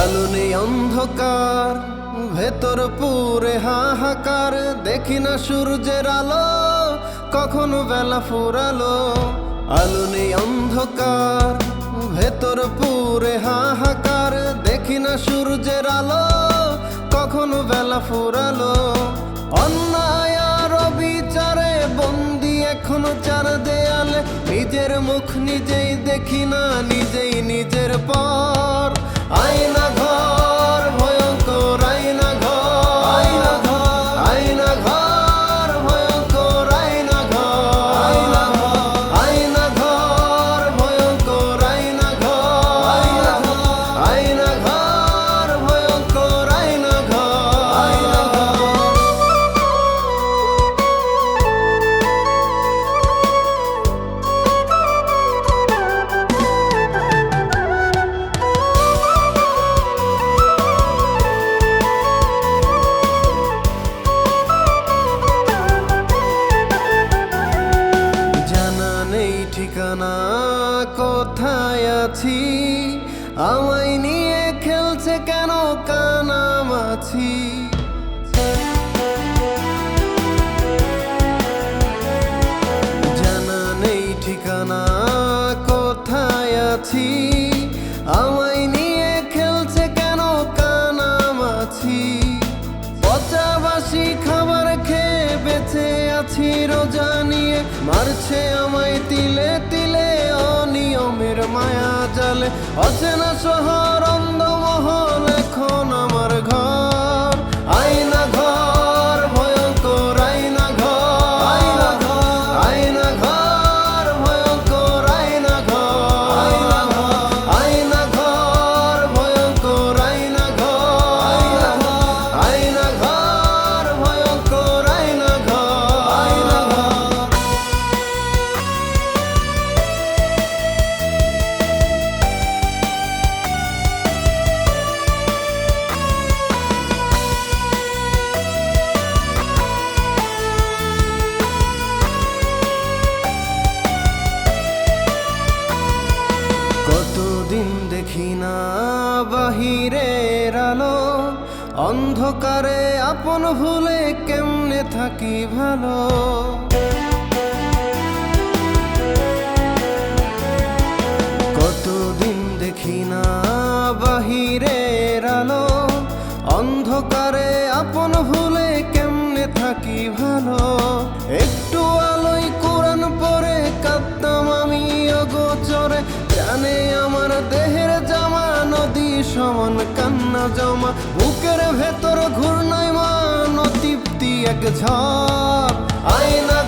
আলো অন্ধকার, ভেতর পুরে হাহাকার। দেখি না সূর্যের আলো, কখনো বেলা ফুরালো। আলো নেই অন্ধকার, ভেতর পুরে হাহাকার। দেখি না সূর্যের আলো ফুরালো। অন্যায় আর বিচারে বন্দি এখনও চার দেয়ালে। নিজের মুখ নিজেই দেখি না, নিজেই নিজের পর। আয়না ঘর। ঠিকানা কোথায় আছি? আমায় নিয়ে খেলছে কেন কানামাছি জানা নেই ঠিকানা কোথায় আছি? আছি রোজা নিয়ে মারছে আমায় তিলে তিলে অনিয়মের মায়া জালে। অচেনা শহর দেখি না বাহিরের আলো, অন্ধকারে আপন ভুলে কেমনে থাকি ভালো? কতদিন দেখি না বাহিরের আলো, অন্ধকারে আপন ভুলে কেমনে থাকি ভালো? একটু আলোয় কোরআন পরে কাঁদতাম আমি, অগোচরে জানে আমার দেহের সমান কান্না জমা বুকের ভেতর ঘূর্ণায় মান তৃপ্তি এক ঝড়। আয়না